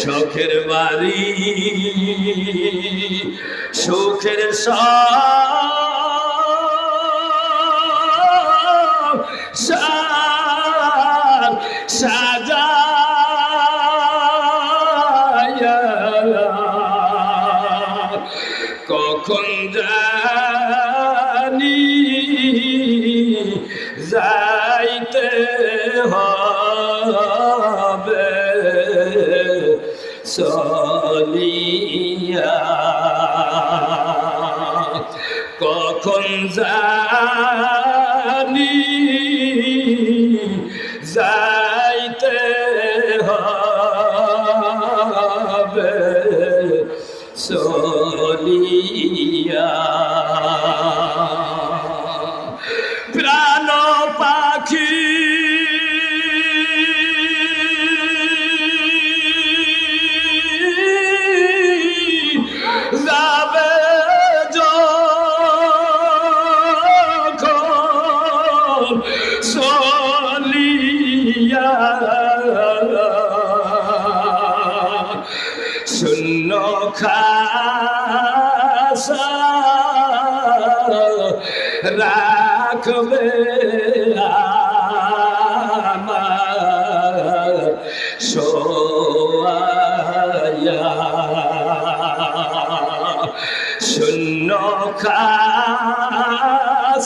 শখের বাড়ি সুখের সার জানি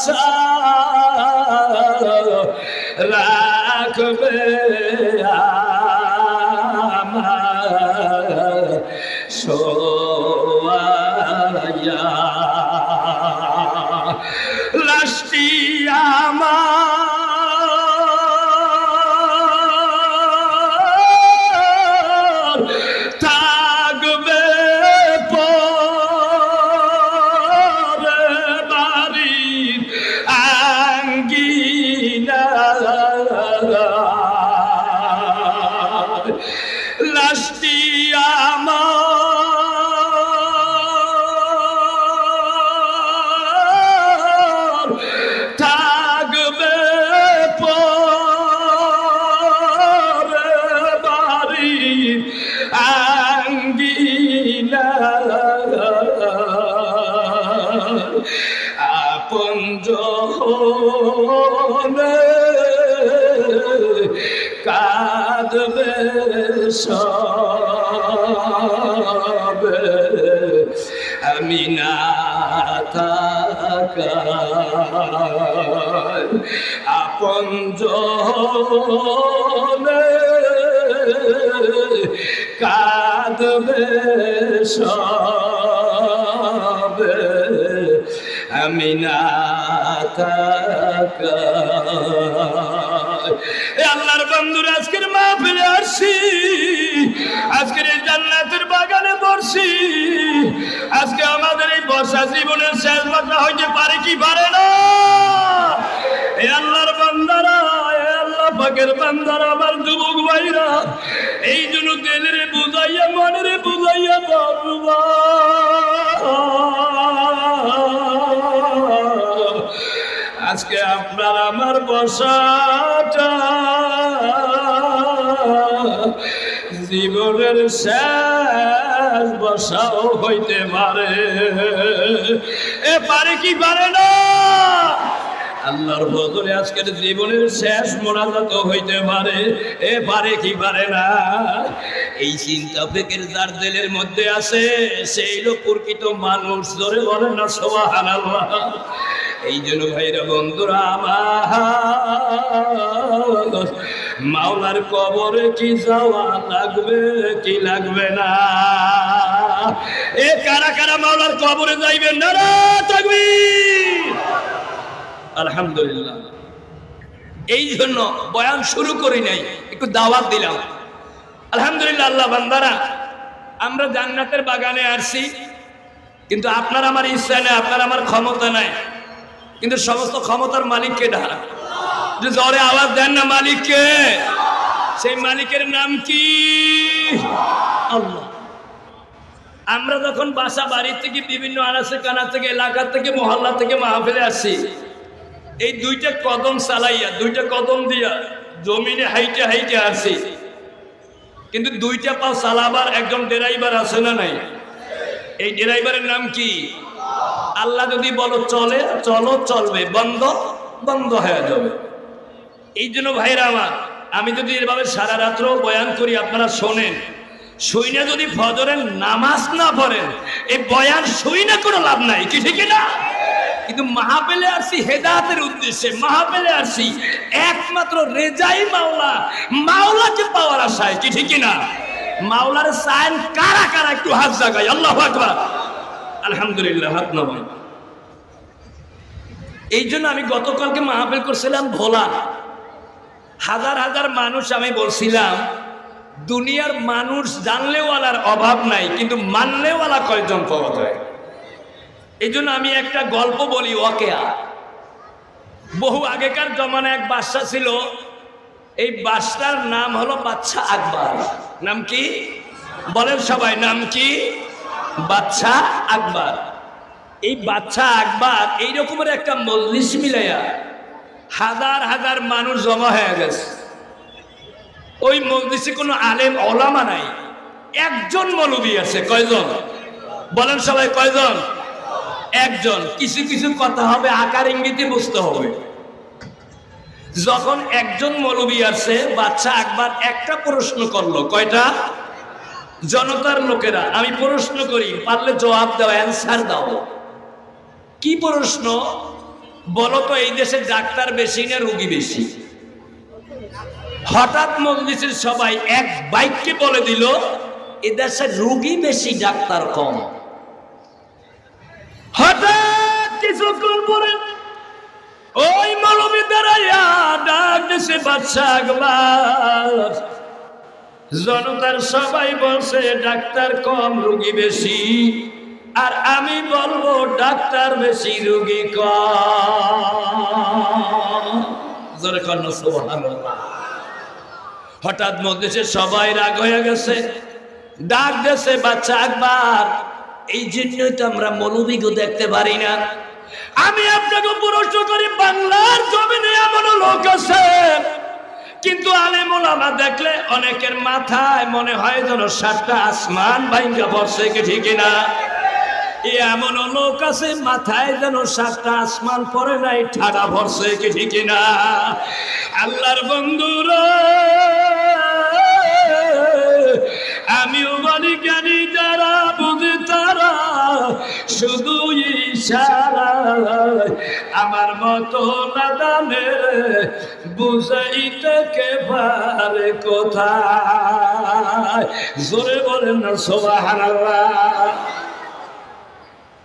খাসা সবে আমি না থাকার আপন জনে কাঁদবে সবে আমি না থাকার আল্লাহর বন্ধুরা, আজকের মা আসছি আজকের এই জান্নাতের বাগানে বসছি আজকে আমাদের এই বর্ষা জীবনের শেষ বর্ষা হইতে পারে কি পারে না? এ আল্লাহর বান্দারা আল্লাহ পাকের বান্দারা, আমার যুবক ভাইরা, এই জন্য তেলের বুঝাইয়া, মনের বুঝাইয়া বাবা আজকে আপনার আমার বসাটা জীবনের শেষ বসাও হইতে পারে। এ পারে কি পারে না? আল্লাহর বদলে আজকের জীবনের শেষ মোনাজাত হইতে পারে। এ পারে কি পারে না? এই চিন্তা ফেকের যার দিলের মধ্যে আছে, সেই লোক প্রকৃত মানুষ। ধরে বলেন না সোহান আল্লাহ এই জন্য ভাইরা বন্ধুরা আমার, মাওলার কবরে কি যাওয়া লাগবে, কি লাগবে না? এ কারা কারা মাওলার কবরে যাইবেন? না তাকবীর। আলহামদুলিল্লাহ। এই জন্য বয়ান শুরু করি নাই, একটু দাওয়াত দিলাম। আলহামদুলিল্লাহ, আল্লাহ বান্দারা, আমরা জান্নাতের বাগানে আসছি, কিন্তু আপনার আমার ইচ্ছা নেই, আপনার আমার ক্ষমতা নাই। কিন্তু সমস্ত ক্ষমতার মালিককে ঢালা যে জোরে আওয়াজ দেন না মালিককে। সেই মালিকের নাম কি? আল্লাহ। আমরা যখন বাসা বাড়ির থেকে বিভিন্ন আনাচে কানা থেকে, এলাকা থেকে, মহল্লা থেকে মাহফিলে আসছি এই দুইটা কদম চালাইয়া, দুইটা কদম দিয়া জমিনে হাইটে হাইটে আসছি কিন্তু দুইটা পাও চালাবার একজন ড্রাইভার আছে না নাই? এই ড্রাইভারের নাম কি? আল্লাহ যদি বলো চলে, চলো, চলবে, বন্ধ বন্ধ হয়ে যাবে। এই জন্য ভাইরা আমার, আমি যদি এভাবে সারা রাত্র বয়ান করি, আপনারা শোনেন। শুই না যদি ফজরের নামাজ না পড়েন, এই বয়ান শুই না কোনো লাভ নাই, কি ঠিক না? কিন্তু মাহাপেলে আসছি হেদাতের উদ্দেশ্যে মাহাপেলে আসছি একমাত্র রেজাই মাওলা মাওলাকে পাওয়ার আশায়, কি ঠিক না? মাওলার সাইন কারা কারা, একটু হাত জাগায় আল্লাহ আকবার। আলহামদুলিল্লাহ, হাত নবাই এই জন্য আমি গতকালকে মাহফিল করছিলাম ভোলা। হাজার হাজার মানুষ আমি বলছিলাম, দুনিয়ার মানুষ জানলেওয়ালার অভাব নাই, কিন্তু মানলেওয়ালা কয়জন পাওয়া যায়? এই জন্য আমি একটা গল্প বলি ওকেয়া বহু আগেকার জমানায় এক বাদশা ছিল, এই বাদশার নাম হলো বাচ্চা আকবর। নাম কি? বলেন সবাই, নাম কি? বাচ্চা আকবর। এই বাচ্চা আকবর এই রকমের একটা মজলিস মিলাইয়া হাজার হাজার মানুষ জমা হয়ে গেছে। ওই মজলিসে কোনো আলেম ওলামা নাই। একজন মৌলবী আছে, কয়জন? বলেন সবাই, কয়জন? একজন। কিছু কিছু কথা হবে, আকার ইঙ্গিতে বুঝতে হবে। যখন একজন মৌলবী আছে বাচ্চা একবার একটা প্রশ্ন করল, কয়টা? জনতার লোকেরা, আমি প্রশ্ন করি, পারলে জবাব দাও অ্যান্সার দাও। কি প্রশ্ন? বলো তো, এই দেশে ডাক্তার বেশি না রুগী বেশি? হঠাৎ মজলিসের সবাই এক বাইককে বলে দিল, এ দেশে রুগী বেশি, ডাক্তার কম। হঠাৎ ওই মৌলবী দাঁড়াইয়া ডাক দেশে বাচ্চা জনতার সবাই বলছে, ডাক্তার কম রুগী বেশি। আর আমি বলব, ডাক্তার বেশি রুগী কম। হঠাৎ মধ্যে সবাই রাগ হয়ে গেছে। ডাক দেশে বাচ্চা একবার এই জন্যই তো আমরা মৌলবীকে দেখতে পারি না। আমি আপনাকে প্রশ্ন করি, বাংলার জমিনে এমন লোক আছে কিন্তু আলেম দেখলে অনেকের মাথায় মনে হয় যেন সাতটা আসমান ভাইঙ্গা বসে কি ঠিক না? এমন লোক আছে মাথায় যেন সাতটা আসমান পরে নাই, ঠাডা ভরছে কি ঠিক না? আল্লাহর বন্ধুরা আমিও বলি জ্ঞানী যারা, বুঝে তারা, শুধু ইশারায় আমার মতো নাদানের বুঝাইতে কে পারে কোথায়? জোরে বলেন না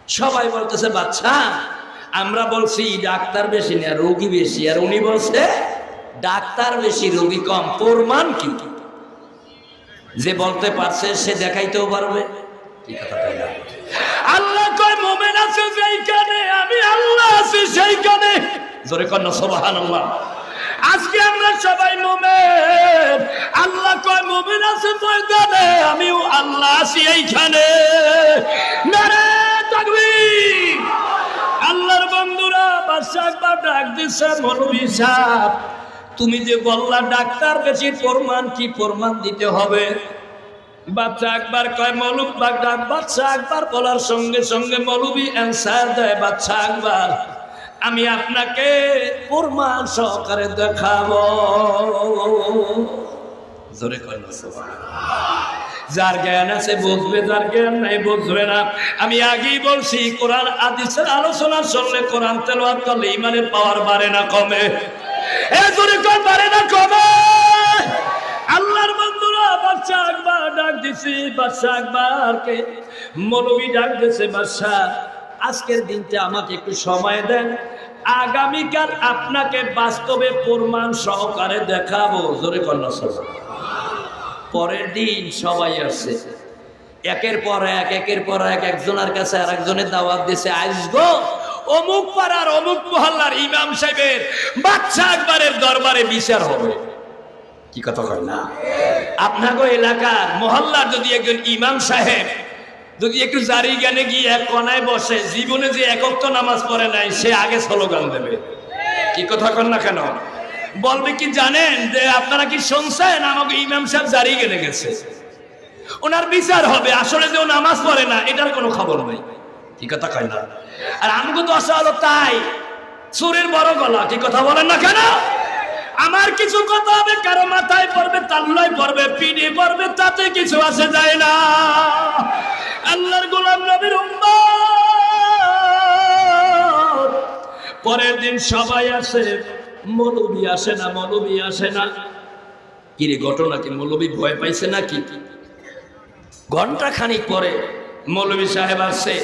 সবাই বলতেছে, বাচ্চা, আমরা বলছি, ডাক্তার বেশি না, রোগী বেশি। আর উনি বলছে, ডাক্তার বেশি, রোগী কম। প্রমাণ কি? যে বলতে পারছে, সে দেখাইতেও পারবে। কি কথা? আল্লাহ কয়, মোমেন আছে সেইখানে আমি আল্লাহ আছি সেইখানে। জোরে কর না, সুবহানাল্লাহ। আজকে আমরা সবাই মোমেন। আল্লাহ কয়, মোমেন আছে ময়দানে আমিও আল্লাহ আছি এইখানে। নারে তাকবীর। আল্লাহর বন্ধুরা বাদশা একবার ডাক দিছে, মৌলভী সাহেব, তুমি যে বললা, ডাক্তার বেশি প্রমাণ কি প্রমাণ দিতে হবে? বাচ্চা একবার কয় মৌলুক বাগদাদ, বাচ্চা একবার বলার সঙ্গে সঙ্গে মৌলবী অ্যান্সার দেয়, বাচ্চা একবার, আমি আপনাকে প্রমাণ সহকারে দেখাবো। জোরে যার জ্ঞান আছে বুঝবে, যার জ্ঞান নাই বুঝবে না। আমি আগেই বলছি, কোরআন আদিসের আলোচনা শুনলে কোরআন তেলাওয়াত করলে ইমানের পাওয়ার বাড়ে না কমে। এ জোরে কয় বাড়ে না কমে। আল্লাহর বন্ধুরা বাচ্চা একবার ডাক দিছি বাচ্চা একবারকে মৌলবী ডাক দিছে বাচ্চা আজকের দিনটা আমাকে একটু সময় দেন। আগামীকাল আপনাকে বাস্তবে প্রমাণ সহকারে দেখাবো। জোরে কন্যা পরের দিন সবাই আসছে। একের পর এক, একের পর এক, একজনের কাছে আর একজনের দাওয়াত দিছে আসব অমুক পাড়ার অমুক মহল্লার ইমাম সাহেবের বাচ্চা একবারের দরবারে বিচার হবে। কি কথা কয় না? আপনাকে এলাকার মহল্লার যদি একজন ইমাম সাহেব যদি একটু জারি জ্ঞানে গিয়ে এক কনায় বসে জীবনে যে একক নামাজ পড়ে নাই, সে আগে স্লোগান দেবে। কি কথা কন না কেন? বলবে কি, জানেন যে আপনারা কি শুনছেন? আমাকে ইমাম সাহেব জারি গেলে গেছে। ওনার বিচার হবে, আসলে যে ও নামাজ পড়ে না, এটার কোনো খবর নেই। কি কথা কয় না? আর আমাকে তো আসা হলো তাই। সুরের বড় গলা, কি কথা বলেন না কেন? আমার কিছু কথা হবে, কারও মাথায় পড়বে তাল্লায় পড়বে, পিঠে পড়বে, তাতে কিছু আসে যায় না। আল্লাহর গোলাম নবীর পরের দিন সবাই আসে, মৌলবি আসে না, মৌলবি আসে না। কিরে ঘটনা কি? মৌলবি ভয় পাইছে নাকি? ঘণ্টা খানিক পরে মৌলবী সাহেব আসছে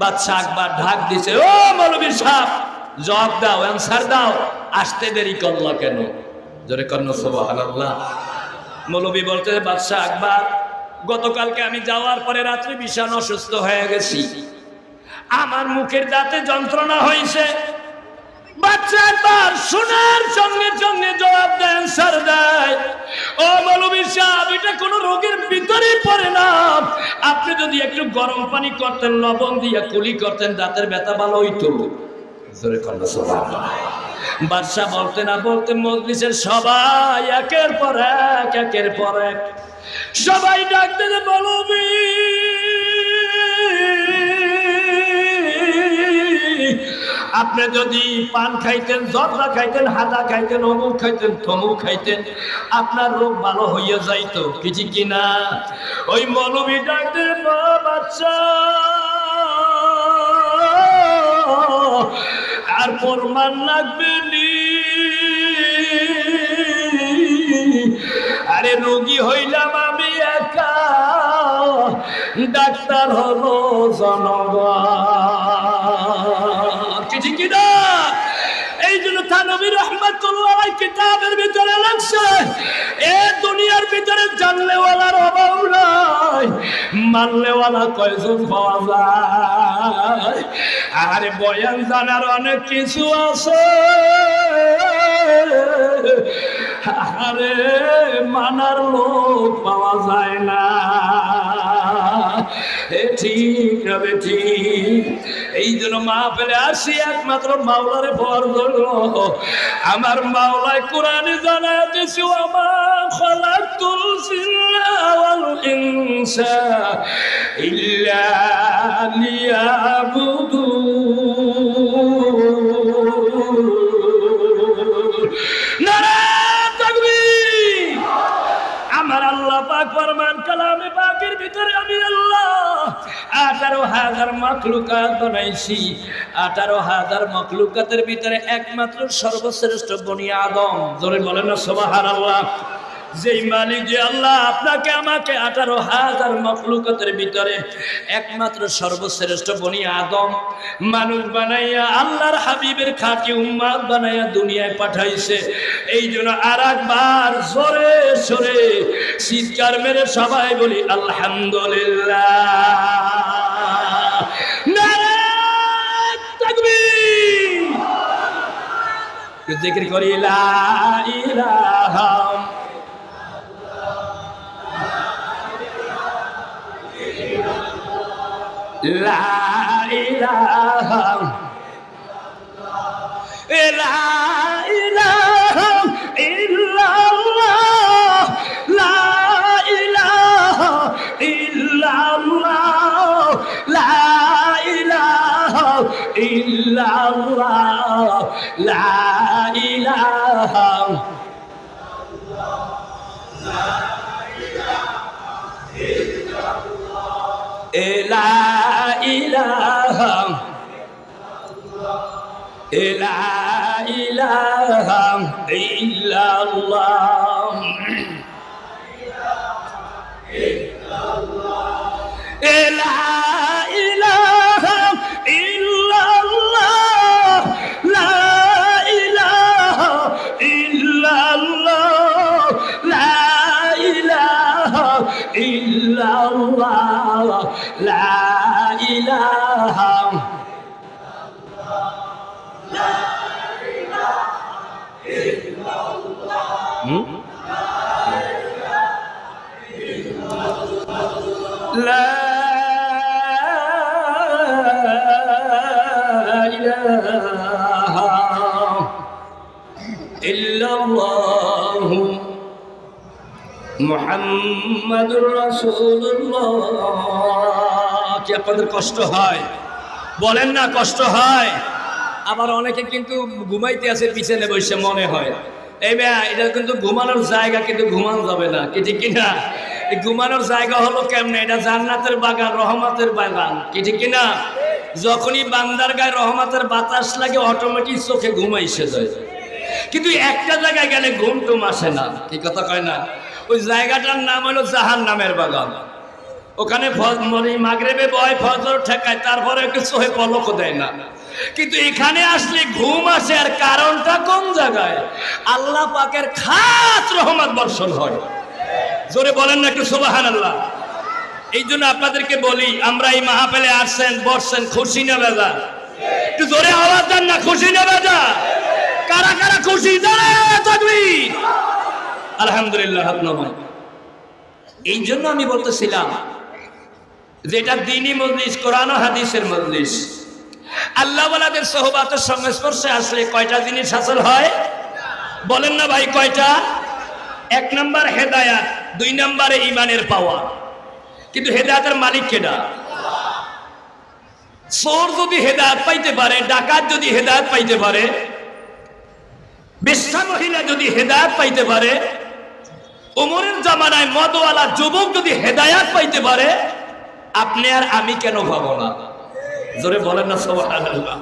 বাচ্চা একবার ঢাক দিছে, ও মৌলবী সাহেব জবাব দাও অ্যান্সার দাও। আসতে দেরি করলা কেন? জোরে কর্ণ সুবহানাল্লাহ। মৌলবী বলতে, বাদশাহ আকবর, গতকালকে আমি যাওয়ার পরে রাত্রে ভীষণ অসুস্থ হয়ে গেছি। আমার মুখের দাঁতে যন্ত্রণা হয়েছে। জবাব দেয় অ্যান্সার দেয়। কোনো রোগের পড়ে না। আপনি যদি একটু গরম পানি করতেন, লবণ দিয়ে কুলি করতেন, দাঁতের ব্যথা ভালো হইতো। জোরে বাদশাহ বলতে না বলতে মজলিসের সবাই একের পর এক, একের পর এক। সবাই ডাকতে মৌলবী আপনি যদি পান খাইতেন, জর্দা খাইতেন, হাদা খাইতেন, অমুক খাইতেন থমুক খাইতেন, আপনার রোগ ভালো হইয়া যাইতো, কিছু কিনা ওই মৌলবী ডাকতে বাচ্চা আর প্রমাণ লাগবে আরে রোগী হইলাম আমি একা ডাক্তার হলো জনগণ কিছু কিনা এই জন্য থানবী রহমতুল্লাহ কিতাবের ভিতরে লাগছে, এ দুনিয়ার ভিতরে জানলেওয়ালার অভাব নাই, মানলেওয়ালা কয়জন পাওয়া যায়? আরে বয়ান জানার অনেক কিছু আছে। আরে মানার লোক পাওয়া যায় না। এ ঠিক হবে ঠিক। এই জন্য মা ফেলে আসি একমাত্র মাওলারে ভর ধরলো আমার মাওলায় কোরআনে জানা দিছি আমার ওয়াল ইনসা ইল্লা লিয়াবুদুন আঠারো হাজার মখলুকাত বানাইছি। আঠারো হাজার মখলুকাতের ভিতরে একমাত্র সর্বশ্রেষ্ঠ বনি আদম। ধরে বলেন না সোবাহার আল্লাহ যেই মালিক, যে আল্লাহ আপনাকে, আমাকে আঠারো হাজার মখলুকতের ভিতরে একমাত্র সর্বশ্রেষ্ঠ বনি আদম মানুষ বানাইয়া, আল্লাহর হাবিবের খাঁটি উম্মাদ বানাইয়া দুনিয়ায় পাঠাইছে। এই জন্য আর একবার জোরে সরে চিৎকার মেরে সবাই বলি, আলহামদুলিল্লাহ নারায় তাকবীর জিকির করি লা ইলাহা ইল্লাল্লাহ লা ইলাহা লা ইলাহা ইল্লাল্লাহু মুহাম্মাদুর কষ্ট হয়? বলেন না কষ্ট হয়। আবার অনেকে কিন্তু ঘুমাইতে আছে, পিছনে বসে মনে হয়। এই মেয়া এটা কিন্তু ঘুমানোর জায়গা, কিন্তু ঘুমানো যাবে না। কি ঠিক কিনা? ঘুমানোর জায়গা হলো কেমনে? এটা জান্নাতের বাগান, রহমাতের বাগান। কি কিনা? যখনই বান্দার গায়ে রহমাতের বাতাস লাগে অটোমেটিক চোখে ঘুমাই সে যায়। কিন্তু একটা জায়গায় গেলে ঘুম টুম আসে না, কি কথা কয় না? ওই জায়গাটার নাম হলো জাহান নামের বাগান। ওখানে মাগরেবে বয় ফজর ঠেকায় তারপরে একটু চোহে পলকও দেয় না। কিন্তু এখানে আসলে ঘুম আসে, আর কারণটা কোন জায়গায়? আল্লাহ পাকের খাস রহমত বর্ষণ হয়। জোরে বলেন না একটু সোবাহান আল্লাহ এই জন্য আপনাদেরকে বলি, আমরা এই মাহাপেলে আসছেন, বসছেন, খুশি না বেজা একটু জোরে আওয়াজ দেন না, খুশি না বেজা কারা কারা খুশি আলহামদুলিল্লাহ এই জন্য আমি বলতেছিলাম, যেটা দিনী মজলিস, কোরআন হাদিসের মজলিস। আল্লাহ ওয়ালাদের সহবাতের সংস্পর্শে আসলে কয়টা জিনিস হাসিল হয়? বলেন না ভাই, কয়টা? এক নম্বর হেদায়াত, দুই নম্বরে ইমানের পাওয়া। কিন্তু হেদায়াতের মালিক কেডা? চোর যদি হেদায়ত পাইতে পারে, ডাকাত যদি হেদায়ত পাইতে পারে বেশ্যা মহিলা যদি হেদায়ত পাইতে পারে ওমরের জামানায় মদওয়ালা যুবক যদি হেদায়াত পাইতে পারে, আপনি আর আমি কেন পাবো না? জোরে বলেন না, সুবহানাল্লাহ।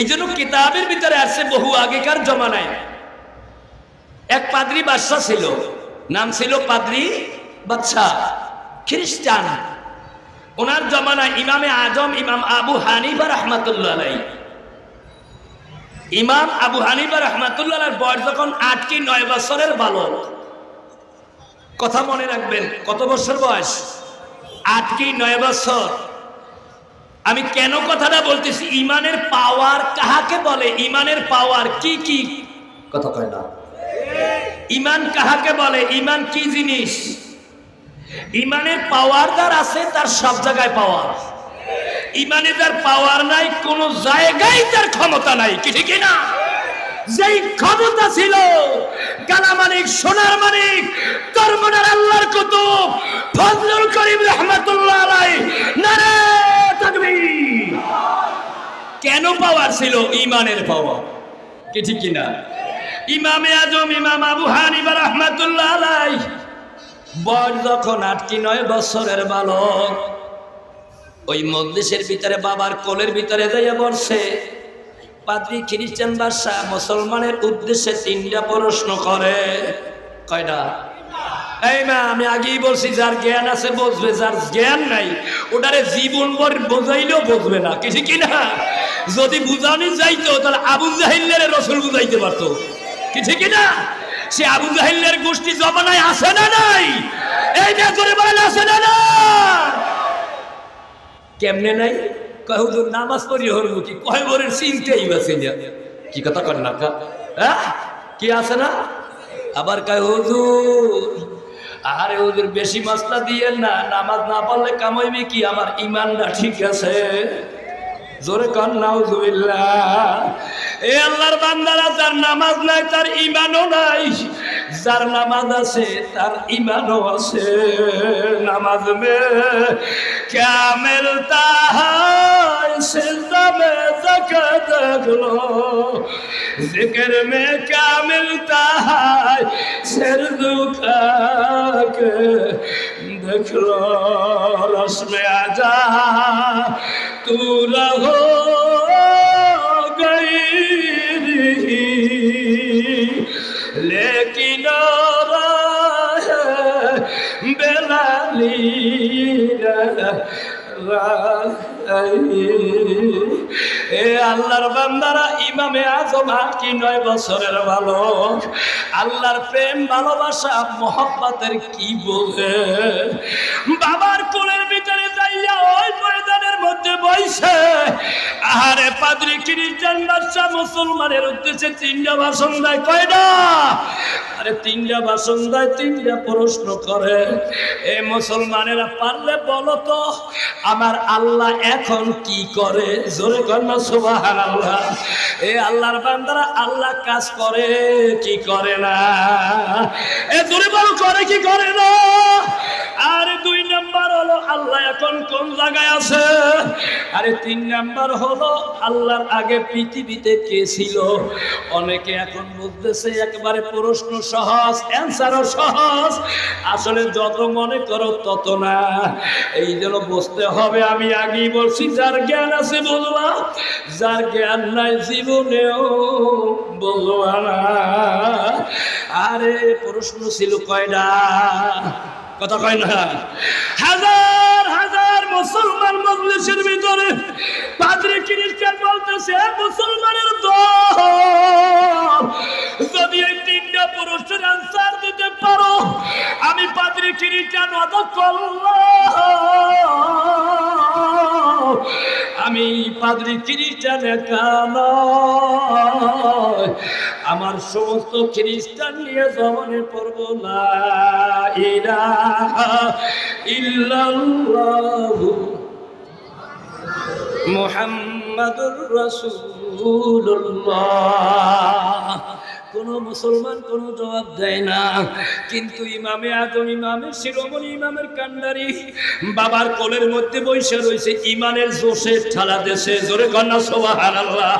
এই জন্য কিতাবের ভিতরে আসছে বহু আগেকার জমানায়। এক পাদ্রি বাদশা ছিল, নাম ছিল পাদ্রি বাদশা খ্রিস্টান। ওনার জমানায় ইমামে আজম, ইমাম আবু হানিফা রহমাতুল্লাহ আলাই ইমাম আবু হানিফা রহমাতুল্লাহ বয়স যখন আট কি নয় বছরের বালক। কথা মনে রাখবেন, কত বছর বয়স? আট কি নয় বছর। আমি কেন কথাটা বলতেছি? ইমানের পাওয়ার কাহাকে বলে? ইমানের পাওয়ার কি কি? কথা কয় না। ইমান কাহাকে বলে? ইমান কি জিনিস? ইমানের পাওয়ার যার আছে, তার সব জায়গায় পাওয়ার ইমানে যার পাওয়ার নাই, কোন জায়গায় তার ক্ষমতা নাই, কি ঠিক না? যেই ক্ষমতা ছিল, কালা মানিক, সোনার মানিক কর্মনার আল্লাহর কুতুব, ফজলুল করিম রহমাতুল্লাহ আলাই নারে তাকবীর। কেন পাওয়ার ছিল? ইমানের পাওয়ার কি ঠিক কিনা ইমামে আজম, ইমাম আবু হানিফা রহমাতুল্লাহ আলাই বয়স যখন আট কি নয় বছরের বালক ওই মজলিসের ভিতরে বাবার কোলের ভিতরে যাইয়া বসে। পাদ্রী খ্রিস্টান বাদশাহ মুসলমানের উদ্দেশ্যে তিনটা প্রশ্ন করে। কয়টা? এই মা, আমি আগেই বলছি, যার জ্ঞান আছে বুঝবে, যার জ্ঞান নাই, ওটারে জীবন ভর বোঝাইলেও বুঝবে না। কিছু কি না? যদি বুঝানি যাইতো, তাহলে আবু জাহিল্লের রসুল বুঝাইতে পারতো। কিছু কি না? সে আবু জাহিল্লের গোষ্ঠী জমানায় আছে না নাই? এই যে করে বলেন, আছে না না কেমনে নাই? কয় নামাজ পড়ি হরবো কি? কয় বরের চিনতেই বাসে না। কি কথা কর না হ্যাঁ? কি আছে না? আবার কয় আরে হুজুর, বেশি মাসলা দিয়ে না, নামাজ না পড়লে কামাইবে কি? আমার ইমানটা ঠিক আছে? জোরে কন, নাউজুবিল্লাহ। এ আল্লাহর বান্দারা, যার নামাজ নাই, তার ইমানও নাই। যার নামাজ আছে, তার ইমানও আছে। নামাজ মে ক্যামেল তাহায় সেজদা মে যাকাত রাখল জিকির মে ক্যামেল তাহায় সেরদু দেখল। রসমে আজা তু রহো গই আল্লাহর বান্দারা ইমামে আজম কি নয় বছরের বালক আল্লাহর প্রেম, ভালোবাসা, মোহাব্বতের কি বোঝে বাবার কোলের ভিতরে যাইয়া ওই ময়দানের মধ্যে বইছে আরে পাদ্রি খ্রিস্টান বাদশাহ মুসলমানের উদ্দেশ্যে তিনটা ভাষণ দেয়, কয়টা? আরে তিনটা বাসন দেয় তিনটা প্রশ্ন করে। এ মুসলমানেরা পারলে বলো তো, আমার আল্লাহ এখন কি করে? জোরে কন্যা সুবাহ আল্লাহ এ আল্লাহর বান্দারা আল্লাহ কাজ করে, কি করে না? এ জোরে বলো, করে কি করে না? আর দুই নাম্বার হলো আল্লাহ এখন কোন জায়গায় আছে? আরে তিন নাম্বার হলো আল্লাহর আগে পৃথিবীতে কে ছিল? অনেকে এখন বুঝতেছে একবারে প্রশ্ন সহজ অ্যান্সারও সহজ। আসলে যত মনে করো তত না। এই জন্য বুঝতে হবে, আমি আগেই বলছি, যার জ্ঞান আছে বলবা, যার জ্ঞান নাই জীবনেও বলবা না। আরে প্রশ্ন ছিল কয়টা? কথা কয় না। হাজার হাজার মুসলমান মজলিসের ভিতরে পাদ্রী খ্রিস্টান বলতেছে মুসলমানের দল, যদি এই তিনটা পুরুষের আনসার দিতে পারো, আমি পাদ্রী খ্রিস্টান অত করলাম আমি পাদ্রী খ্রিস্টান আমার সমস্ত খ্রিস্টান নিয়ে জমানে পড়ব না ইলাহা ইল্লাল্লাহু কোন মুসলমান কোন জবাব দেয় না। কিন্তু ইমামে আজম ইমামের শিরোমণি, ইমামের কান্ডারি, বাবার কোলের মধ্যে বৈশা রয়েছে ইমানের জোশে ঠালা দেশে। জোরে কন্যা সোভা হারাল্লাহ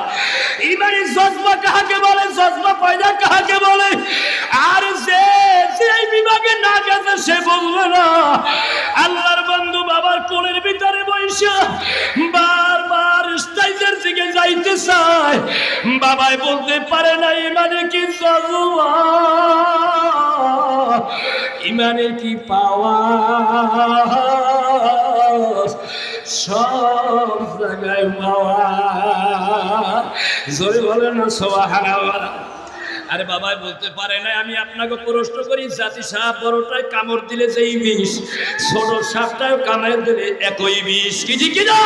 ইমানের জজবা কাহাকে বলে? জজবা চায় বাবাই বলতে পারে না ইমানে কি ইমানে কি পাওয়া সব জায়গায় পাওয়া। জয় বলে না সোহানা আরে বাবাই বলতে পারে না আমি আপনাকে প্রশ্ন করি, জাতি সাপ বড়টায় কামড় দিলে যেই বিষ ছোট সাপটায় কামড় দিলে একই বিষ, কি কিনা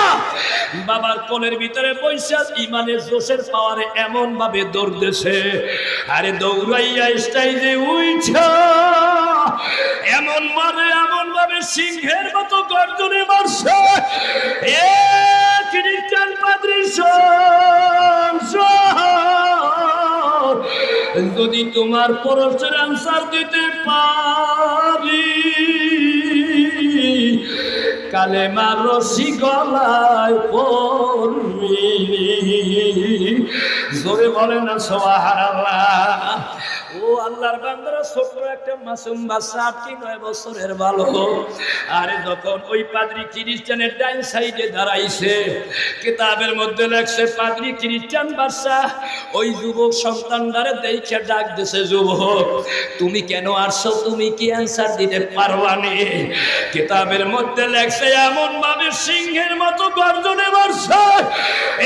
বাবার কোলের ভিতরে পয়সা ইমানের জোশের পাওয়ারে এমন ভাবে দৌড়তেছে। আরে দৌড়াইয়া স্টাইলে উইছা এমন মারে এমন ভাবে সিংহের মতো গর্জনে মারছে। এ খ্রিস্টান পাদ্রী যদি তোমার প্রশ্নের আনসার দিতে পারি কালে রশি গলায় পড়বি জোরে বলে না সোহারাল্লাহ ও আল্লাহর বান্দারা ছোট একটা মাসুম বাচ্চা কি নয় বছরের ভালো আরে যখন ওই পাদ্রি খ্রিস্টানের ডাইন সাইডে দাঁড়াইছে, কিতাবের মধ্যে লেখছে, পাদ্রি খ্রিস্টান বাচ্চা, ওই যুবক সন্তানদারে দেখে ডাক দিছে, যুবক, তুমি কেন আসছো? তুমি কি অ্যান্সার দিতে পারবা নি? কিতাবের মধ্যে লেখছে, এমন ভাবে সিংহের মতো গর্জনে মারছে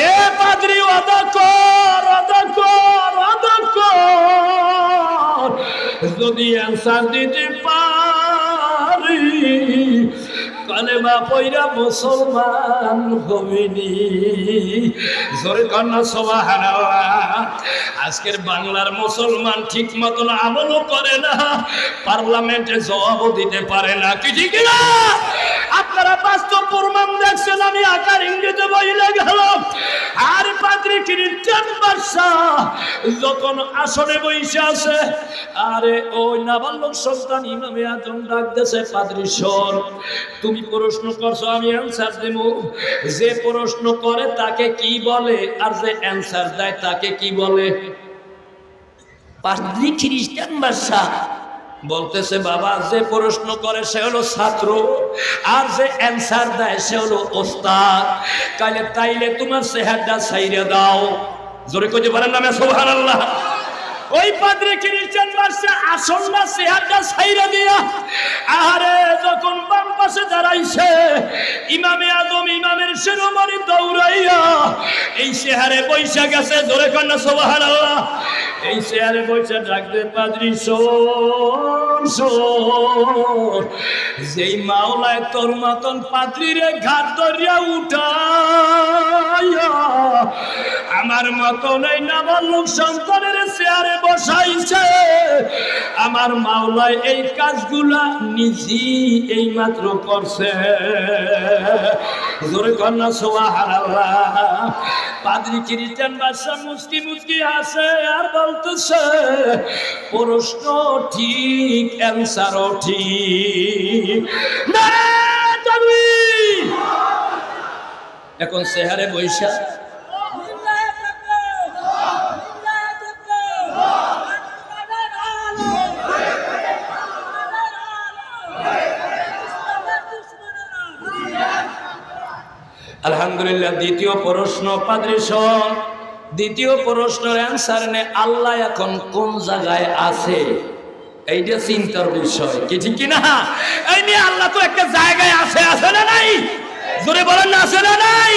এ পাদ্রি অদা কর অদা কর অদা কর। যদি অ্যান্সার দিতে পারি কালেমা পয়রা মুসলমান হবিনি। জোরে কন্যা আজকের বাংলার মুসলমান ঠিক মতন আমলও করে না, পার্লামেন্টে জবাবও দিতে পারে না। কি ঠিক না? আপনারা বাস্তব প্রমাণ দেখছেন, আমি আকার ইংরেজে বইলে গেল আর পাদ্রি খ্রিস্টান যখন আসনে বসে আছে, আরে ওই নাবালক সন্তান ইমামে আজম ডাক দেশে পাদ্রি শোন, তুমি প্রশ্ন করছ, আমি অ্যান্সার দেব যে প্রশ্ন করে, তাকে কি বলে? আর যে অ্যান্সার দেয়, তাকে কি বলে? পাদ্রি খ্রিস্টান বাদশাহ বলতেছে, বাবা, যে প্রশ্ন করে, সে হলো ছাত্র। আর যে অ্যান্সার দেয়, সে হলো ওস্তাদ। তাইলে তাইলে তোমার চেহারটা সাইরে দাও। জোরে কইতে পারেন না সোহান আল্লাহ ওই পাদ্রে খ্রিস্টান বাসে আসল না চেহারটা সাইরা দিয়া। আরে যখন বাম পাশে দাঁড়াইছে, ইমামে আদম ইমামের শিরোমণি দৌড়াইয়া, এই চেহারে পয়সা গেছে ধরে কন্যা আল্লাহ এই চেহারে পয়সা ডাকতে পাদ্রি শোন যেই মাওলায় তোর মতন পাত্রীরে ঘাট ধরিয়া উঠাইয়া আমার মতন এই নাবালক সন্তানের চেয়ারে বসাইছে, আমার মাওলায় এই কাজগুলা নিজেই এই মাত্র করছে। জোরে কন্যা সোহারাল্লাহ পাদ্রি খ্রিস্টান বাদশা মুসকি মুসকি হাসে আর বলতেছে, প্রশ্ন ঠিক এখন সেহারে বৈশা আলহামদুলিল্লাহ, দ্বিতীয় প্রশ্ন, পাদ্রি শোন। দ্বিতীয় প্রশ্নের অ্যান্সার নে আল্লাহ এখন কোন জায়গায় আছে? এইটা চিন্তার বিষয়। কি ঠিক কিনা? এই নিয়ে আল্লাহ তো একটা জায়গায় আছে আছে না নাই? জোরে বলেন না আছে না নাই?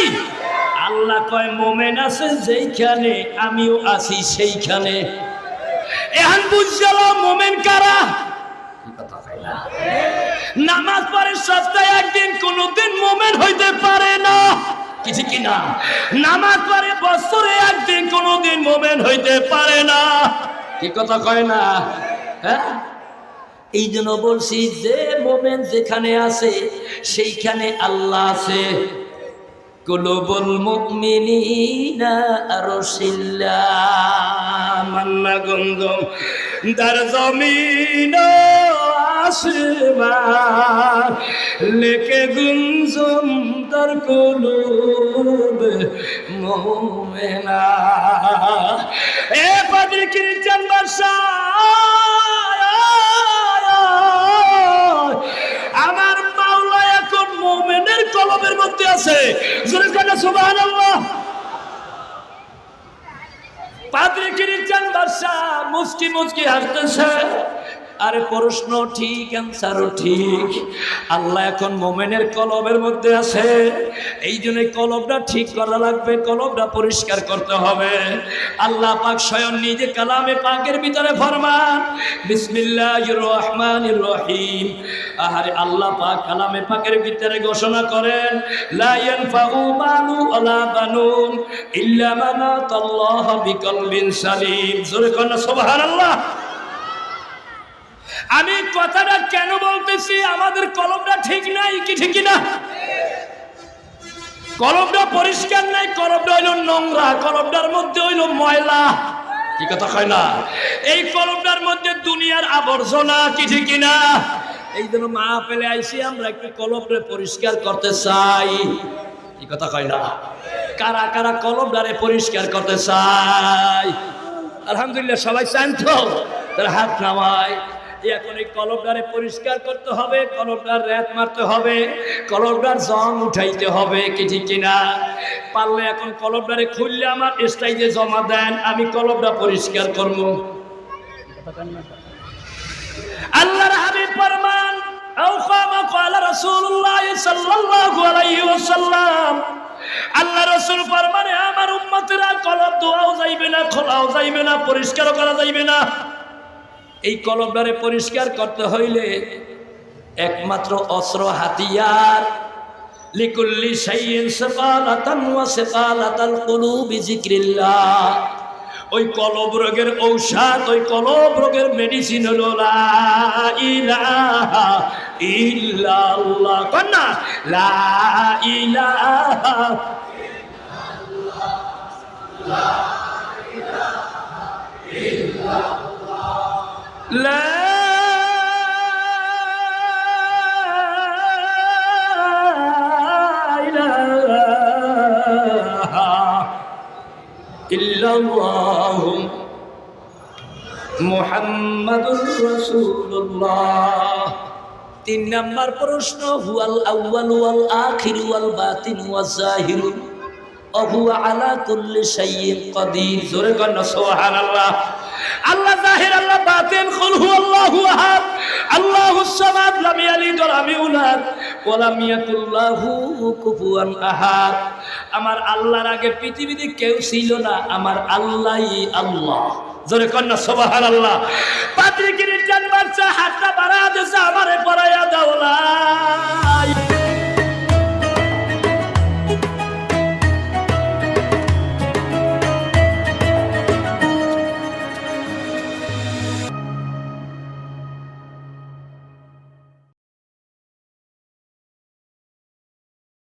আল্লাহ কয়, মোমেন আছে যেইখানে, আমিও আছি সেইখানে। এখন বুঝছিল মোমেন কারা? নামাজ পড়ে সপ্তাহে একদিন, কোনোদিন মোমেন হইতে পারে না। কিছু কি না নামাজ পড়ে বছরে একদিন, কোনোদিন মোমেন হইতে পারে না। কি কথা কয় না? হ্যাঁ? এই জন্য বলছি, যে মোমেন যেখানে আছে, সেইখানে আল্লাহ আছে। কুলুবুল মুমিনিনা আরশিল্লাহ মান্না গন্ধম দার জমিন আসমান লেকে গুঞ্জম তার কুলুব মোমেনা। এ পাদ্রি কিরিচান বাদশাহ মোমেনের মধ্যে আছে। সুবহানাল্লাহ। পাদ্রী কিরিচান বাদশাহ মুস্কি মুস্কি হাসতেছে। আরে প্রশ্ন ঠিক অ্যান্সারও ঠিক। আল্লাহ এখন মোমেনের কলবের মধ্যে আছে। এই জন্য কলবটা ঠিক করা লাগবে, কলবটা পরিষ্কার করতে হবে। আল্লাহ পাক স্বয়ং নিজে কালামে পাকের ভিতরে ফরমান, বিসমিল্লাহির রহমান রহিম। আহারে আল্লাহ পাক কালামে পাকের ভিতরে ঘোষণা করেন, লা ইয়ানফাউ মালু ওয়ালা বানুন ইল্লা মান আতাল্লাহ বিকলবিন সালিম। জোরে কোন সুবহানাল্লাহ। আমি কথাটা কেন বলতেছি? আমাদের কলমটা ঠিক নাই কি ঠিক না কলমটা পরিষ্কার নাই, কলমটা হইল নোংরা, কলমটার মধ্যে হইল ময়লা। কি কথা কয় না? এই কলমটার মধ্যে দুনিয়ার আবর্জনা কি ঠিক না এই জন্য মা পেলে আইসি আমরা একটু কলমটা পরিষ্কার করতে চাই। কি কথা কয় না? কারা কারা কলমটারে পরিষ্কার করতে চাই আলহামদুলিল্লাহ, সবাই চান তো তারা হাত নামায়। এখন এই কলমটারে পরিষ্কার করতে হবে কলমটার র্যাত মারতে হবে কলমটার জং উঠাইতে হবে, কি ঠিক কিনা? পারলে এখন কলমটারে খুললে আমার স্টাইজে জমা দেন, আমি কলমটা পরিষ্কার করব। আল্লাহর হাবিব ফরমান আও কামা ক্বালা রাসূলুল্লাহ সাল্লাল্লাহু আলাইহি ওয়াসাল্লাম। আল্লাহ রাসূল ফরমানে, আমার উম্মতেরা কলব দোয়াও যাইবে না, খোলাও যাইবে না পরিষ্কার করা যাইবে না এই কলবটারে পরিষ্কার করতে হইলে একমাত্র অস্ত্র হাতিয়ার। লিকুল্লি যিকরিল্লাহ। ওই কলব রোগের ঔষধ, ওই কলব রোগের মেডিসিন হলো লা ইলাহা লা ইল্লাল্লাহ মুহাম্মাদুর রাসূলুল্লাহ। তিন নাম্বার প্রশ্ন, হুয়াল আউয়াল ওয়াল আখির ওয়াল বাতিন ওয়াজ জাহির অহুয়া আলা কুল্লি শাইইন কাদির। জোরে কর না, সুবহানাল্লাহ। আল্লাহ জাহির, আল্লাহ বাতিন, কুল হুয়াল্লাহু আহাদ। আল্লাহুস সামাদ, লাম ইয়ালিদ ওয়া আমি উনার ওলাম ইয়াকুল্লাহু কুফুয়ান আহাদ। আমার আল্লাহর আগে পৃথিবীতে কেউ ছিল না, আমার আল্লাহই আল্লাহ। জোরে কন্যা সোবাহার আল্লাহ পাত্রিকির জানবার চা, হাতটা বাড়া দিছে, আমারে পড়াইয়া দাওলা